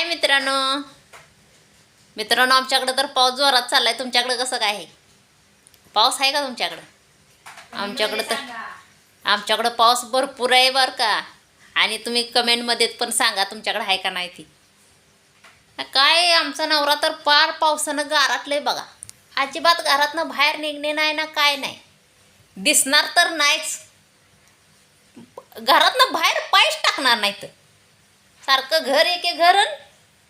हाय मित्रांनो? मित्रांनो आमच्याकडे तर पाऊस जोरात चाललाय. तुमच्याकडे कसं काय आहे? पाऊस आहे का तुमच्याकडं? आमच्याकडं तर आमच्याकडं पाऊस भरपूर आहे बरं का. आणि तुम्ही कमेंटमध्ये पण सांगा तुमच्याकडे आहे का नाही ती. काय आमचा नवरा तर पार पावसानं गाराटलंय बघा. अजिबात घरातनं बाहेर निघणे नाही ना काय नाही. दिसणार तर नाहीच. घरातनं बाहेर पायच टाकणार नाही तर सारखं घर एके घर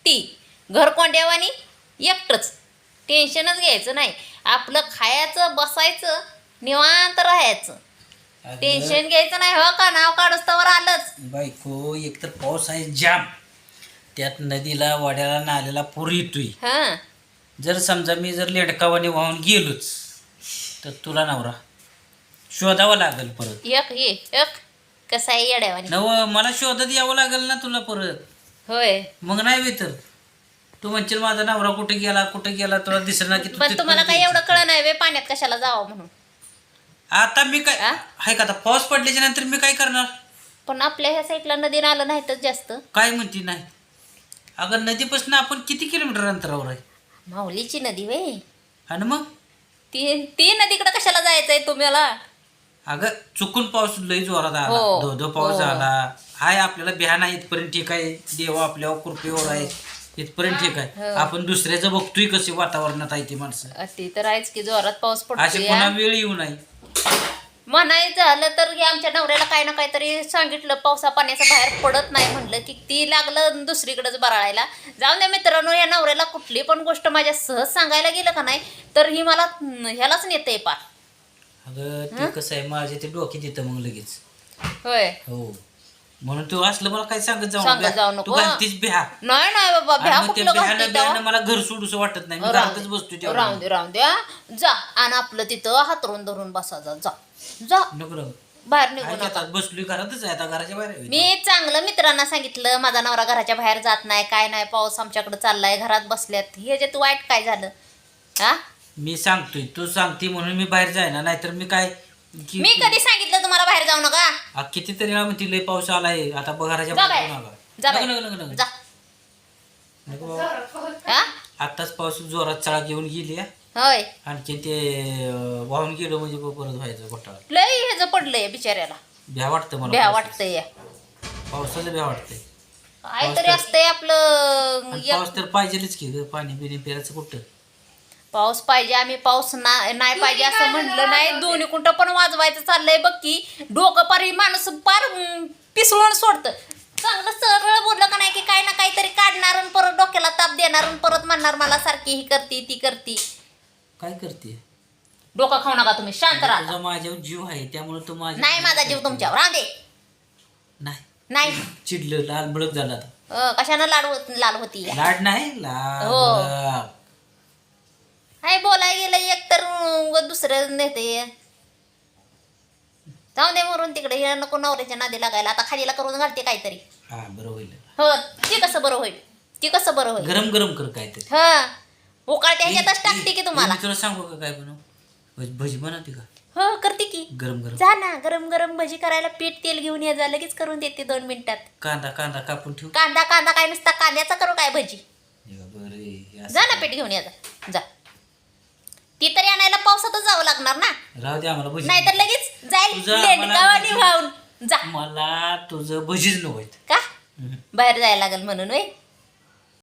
ती घर कोंड्यावानी एकटंच. टेन्शनच घ्यायचं नाही. आपलं खायचं बसायचं निवांत राहायचं. अगं, टेन्शन घ्यायचं नाही. हो का? नाव काढूस तर आलंच. बायको एकतर पाऊस आहे जाम. त्यात नदीला वाड्याला नाल्याला पूर येतोय. हां. जर समजा मी जर लेडकावाने वाहून गेलोच तर तुला नवरा शोधावा लागेल परत. एक ये एक. कसा आहे येड्यावानी? नव मला शोधत यावं लागेल ना तुला परत. होय. मग नाही वे तर. तू म्हणशील माझा नवरा कुठे गेला कुठे गेला तुला दिसणार की तू पण तुम्हाला काय एवढं. कळ नाही वे पाण्यात कशाला जावं म्हणून. आता मी काय आ? आहे का आता पाऊस पडल्याच्या नंतर मी काय करणार? पण आपल्या ह्या साईडला आलं नाही तर जास्त. काय म्हणते नाही. अगं नदीपासून आपण किती किलोमीटर अंतरावर आहे? माऊलीची नदी वे आणि मग? ती ती नदीकडे कशाला जायचंय तुम्हाला? अगं चुकून पाऊस लई जोरात आला. हो, धो धो पाऊस हो. आला. हाय आपल्याला बिहान इथपर्यंत ठीक आहे. देव आपल्यावर कृपेवर आहे. इथपर्यंत ठीक आहे. हो. आपण दुसऱ्याचं बघतोय कसे वातावरणात आहे ती माणसं. ती तर आहेच की जोरात पाऊस असे पुन्हा वेळ येऊ नाही. म्हणायचं झालं तर हे आमच्या नवऱ्याला काही ना काहीतरी सांगितलं पावसा पाण्याचं बाहेर पडत नाही म्हणलं की ती लागलं दुसरीकडेच बराळायला. जाऊन द्या मित्रांनो या नवऱ्याला कुठली पण गोष्ट माझ्या सहज सांगायला गेलं का नाही तर ही मला ह्यालाच नेते पार. अगं ते कसं आहे माझे ते डोक्यात येतं मग लगेच. होय. हो. म्हणून तू असलं मला काय सांगत जाऊ सांगत नको. तू नको. घालतीस बिहा नाही नाही बाबा आणि भ्या मग ते कुठलं बिहानं घालते बिहानं तेव्हा? मला घर सोडूस वाटत नाही. मी बसतोय दे तेवढं राहून दे राहून द्या जा आणि आपलं तिथं हातरून धरून बसा जा. जा. जा नको. बाहेर निघू नका. आता? बसलोय घरातच आहे आता घराच्या बाहेर आहे. मी चांगलं मित्रांना सांगितलं माझा नवरा घराच्या बाहेर जात नाही काय नाही पाऊस आमच्याकडे चाललाय घरात बसल्यात. ह्याच्यात वाईट काय झालं? हा? मी सांगतोय तू सांगते म्हणून मी बाहेर जायना नाहीतर मी काय की- मी कधी सांगितलं तुम्हाला बाहेर जाऊ नका? आ, कितीतरी वेळा म्हणते लय पाऊस आलाय आता बघ. घराच्या जा बाहेर. बाहेर जाऊ नका. जा नको, बाहेर नको, नको, नको. जा. नको बाबा. हा? आताच पाऊस जोरात चळा घेऊन गेली हा. होय. आणखी ते अं, वाहून गेलो म्हणजे ब- परत व्हायचं घोटाळा. लय ह्याचं पडलंय बिचाऱ्याला. भ्या वाटतं मला भ्या पावसाचं. वाटतंय. पावसाचं भ्या वाटतंय. काहीतरी असतंय आपलं आणि पाऊस तर पाहिजेलच की ग पाणी बिणी प्यायचं कुठं? पाऊस पाहिजे आम्ही पाऊस ना- नाही पाहिजे असं म्हणलं नाही. दोन्ही कुठं पण वाजवायचं चाललंय बघ की. डोकं पार ही माणूस पार पिसळून सोडतं. चांगलं सरळ बोललं का नाही की काही ना काहीतरी काढणार आणि परत डोक्याला ताप देणार परत म्हणणार मला सारखी ही करती ती करती. काय करते डोकं खाऊ नका तुम्ही शांत राहा. तुझा माझ्यावर जीव आहे त्यामुळे तू माझ्या नाही माझा जीव तुमच्यावर राहते नाही. नाही. चिडलं लाल बळक झाला अं, कशानं लाड होत- लाल होती लाड नाही लाल हो. हाय बोलाय गेलं एक तर दुसरं नेते. जाऊ दे मरून तिकडे हे नको नवऱ्याच्या नादी लागायला. आता खालीला करून घालते काहीतरी. हा बरं होईल. हो ते कसं बरं होईल? ते कसं बरं होईल? गरम गरम कर काहीतरी. हा उकाळते ह्याच्यातच टाकते की तुम्हाला. मी तुला सांगू का काय बनव? भजी बनवते का? हो करते की. गरम गरम. जा ना गरम गरम भजी करायला पीठ तेल घेऊन ये जा लगेच करून देते दोन मिनिटात. कांदा कांदा कापून ठेव. कांदा कांदा काय नुसता कांद्याचा करू काय भजी? बरं. जा ना पीठ घेऊन ये जा. जा. पावसातच जावं लागणार ना? राहू दे आम्हाला भजी नाहीतर लगेच जाईल तुझं भजी- वाहून. जा. मला तुझं भजीच नको आहेत. का. बाहेर जायला लागेल म्हणून वय